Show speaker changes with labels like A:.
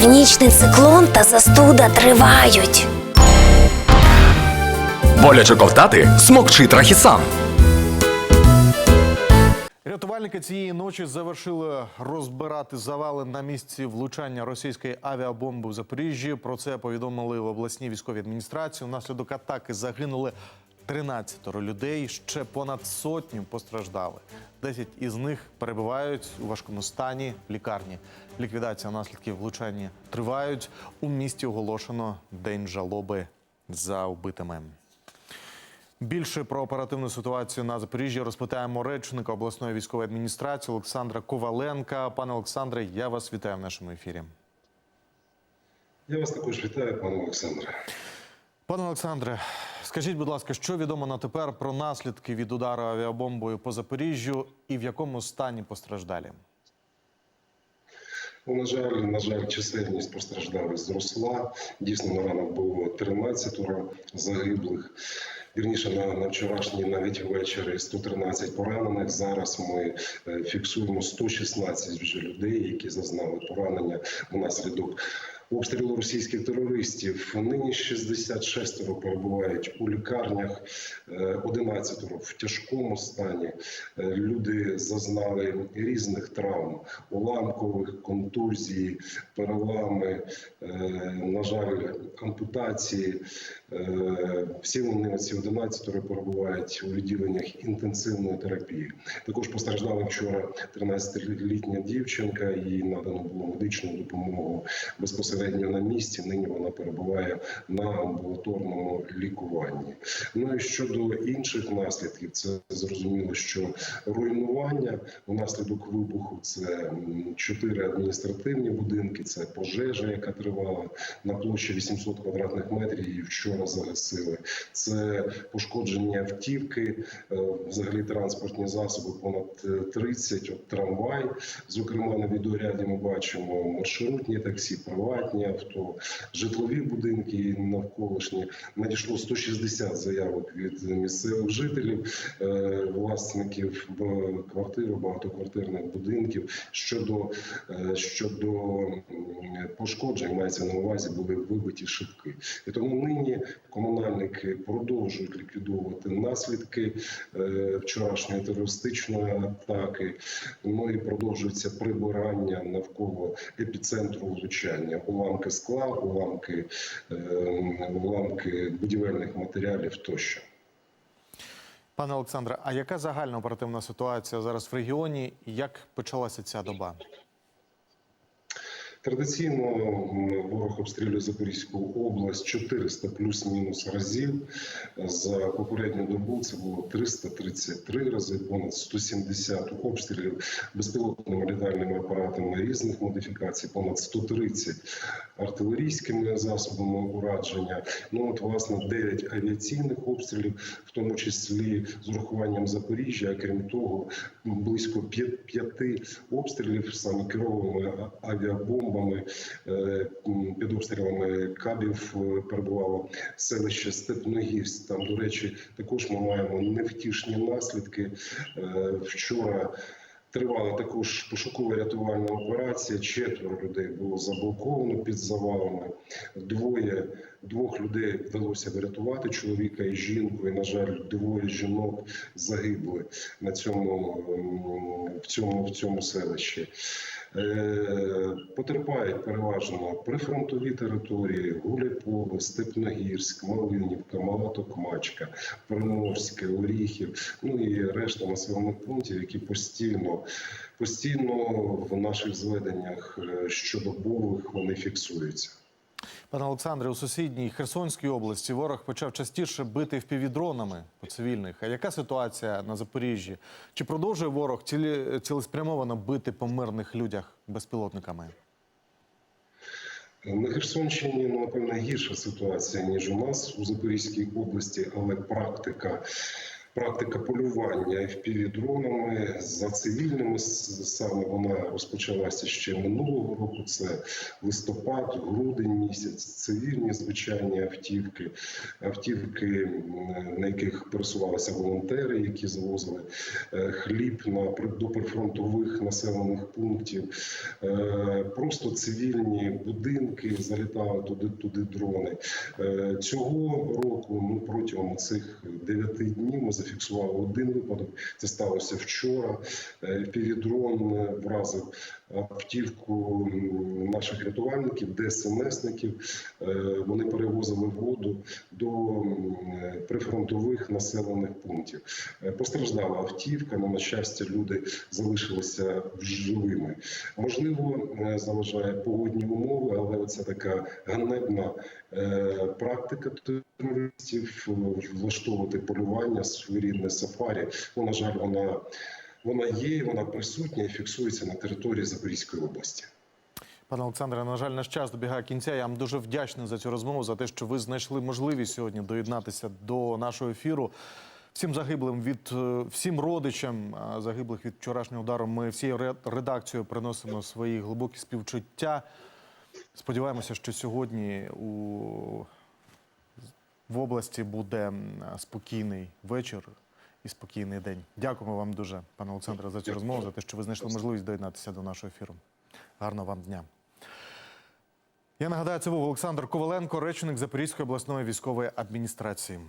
A: Північний циклон та застуда тривають.
B: Боляче ковтати смокчи трахісан.
C: Рятувальники цієї ночі завершили розбирати завали на місці влучання російської авіабомби в Запоріжжі. Про це повідомили в обласній військовій адміністрації. Внаслідок атаки загинули 13 людей. Ще понад сотню постраждали. 10 із них перебувають у важкому стані в лікарні. Ліквідація наслідків влучання тривають. У місті оголошено день жалоби за вбитими. Більше про оперативну ситуацію на Запоріжжі розпитаємо речника обласної військової адміністрації Олександра Коваленка. Пане Олександре, я вас вітаю в нашому ефірі.
D: Я вас також вітаю, пане Олександре.
C: Пане Олександре, скажіть, будь ласка, що відомо на тепер про наслідки від удару авіабомбою по Запоріжжю і в якому стані постраждалі?
D: Ну, на жаль, на жаль, чисельність постраждалих зросла. Дійсно, на ранок було 13 загиблих. Вірніше на, на вчорашній навіть ввечері 113 поранених. Зараз ми е, фіксуємо 116 вже людей, які зазнали поранення внаслідок обстрілу російських терористів. Нині 66 перебувають у лікарнях, е, 11 в тяжкому стані. Е, Люди зазнали різних травм, уламкових, контузії, перелами, е, на жаль, ампутації. Е, Всі вони ці 11 перебувають у відділеннях інтенсивної терапії. Також постраждала вчора 13-літня дівчинка. Їй надано було медичну допомогу безпосередньо на місці. Нині вона перебуває на амбулаторному лікуванні. Ну і щодо інших наслідків, це зрозуміло, що руйнування внаслідок вибуху це чотири адміністративні будинки, це пожежа, яка тривала на площі 800 квадратних метрів. Її вчора загасили. Це пошкодження автівки, е, взагалі транспортні засоби понад е, 30, от трамвай. Зокрема, на відеоряді ми бачимо маршрутні таксі, приватні авто, житлові будинки навколишні. Надійшло 160 заявок від місцевих жителів, е, власників квартир, багатоквартирних будинків щодо, е, щодо пошкоджень, мається на увазі, були вибиті шибки. І тому нині комунальники продовжують ліквідовувати наслідки е, вчорашньої терористичної атаки. Ну і продовжується прибирання навколо епіцентру влучання, уламки скла, уламки, е, уламки будівельних матеріалів тощо.
C: Пане Олександре, а яка загальна оперативна ситуація зараз в регіоні? Як почалася ця доба?
D: Традиційно ворог обстрілює Запорізьку область 400 плюс-мінус разів. За попередню добу це було 333 рази, понад 170 обстрілів безпілотними літальними апаратами різних модифікацій, понад 130 артилерійськими засобами ураження. Ну от власне 9 авіаційних обстрілів, в тому числі з урахуванням Запоріжжя. Крім того, близько п'я- п'яти обстрілів саме керованими авіабомбами е, м, під обстрілами кабів е, перебувало селище Степногірськ. Там, до речі, також ми маємо невтішні наслідки. Е, Вчора Тривала також пошукова рятувальна операція. Четверо людей було заблоковано під завалами. Двоє двох людей вдалося врятувати чоловіка і жінку. І на жаль, двоє жінок загибли на цьому в цьому в цьому селищі. Потерпають переважно прифронтові території: Гуляйполе, Степногірськ, Малинівка, Мала Токмачка, Приморське, Оріхів, ну і решта населених пунктів, які постійно постійно в наших зведеннях е, щодобових вони фіксуються.
C: Пане Олександре, у сусідній Херсонській області ворог почав частіше бити впівдронами по цивільних. А яка ситуація на Запоріжжі? Чи продовжує ворог цілеспрямовано бити по мирних людях безпілотниками?
D: На Херсонщині ну, напевно гірша ситуація ніж у нас у Запорізькій області, але практика Практика полювання FPV-дронами за цивільними саме вона розпочалася ще минулого року. Це листопад, грудень місяць. Цивільні звичайні автівки, автівки, на яких пересувалися волонтери, які завозили е, хліб на до прифронтових населених пунктів. Е, Просто цивільні будинки залітали туди, туди дрони. Е, Цього року, ну протягом цих дев'яти днів, ми зафіксували один випадок. Це сталося вчора. Е, Півідрон вразив автівку наших рятувальників, ДСНСників. Е, Вони перевозили воду до прифронтових населених пунктів. Е, Постраждала автівка, але на щастя, люди залишилися живими. Можливо, е, заважає погодні умови, але оця така ганебна е, практика терористів е, влаштовувати полювання, своєрідне сафарі. Ну, на жаль, вона, вона є, вона присутня і фіксується на території Запорізької області.
C: Пане Олександре, на жаль, наш час добігає кінця. Я вам дуже вдячний за цю розмову, за те, що ви знайшли можливість сьогодні доєднатися до нашого ефіру. Всім загиблим від е, всім родичам е, загиблих від вчорашнього удару. Ми всією ре- редакцією приносимо свої глибокі співчуття. Сподіваємося, що сьогодні у в області буде спокійний вечір і спокійний день. Дякуємо вам дуже, пане Олександре, за цю розмову, за те, що ви знайшли можливість доєднатися до нашого ефіру. Гарного вам дня. Я нагадаю, це був Олександр Коваленко, речник Запорізької обласної військової адміністрації.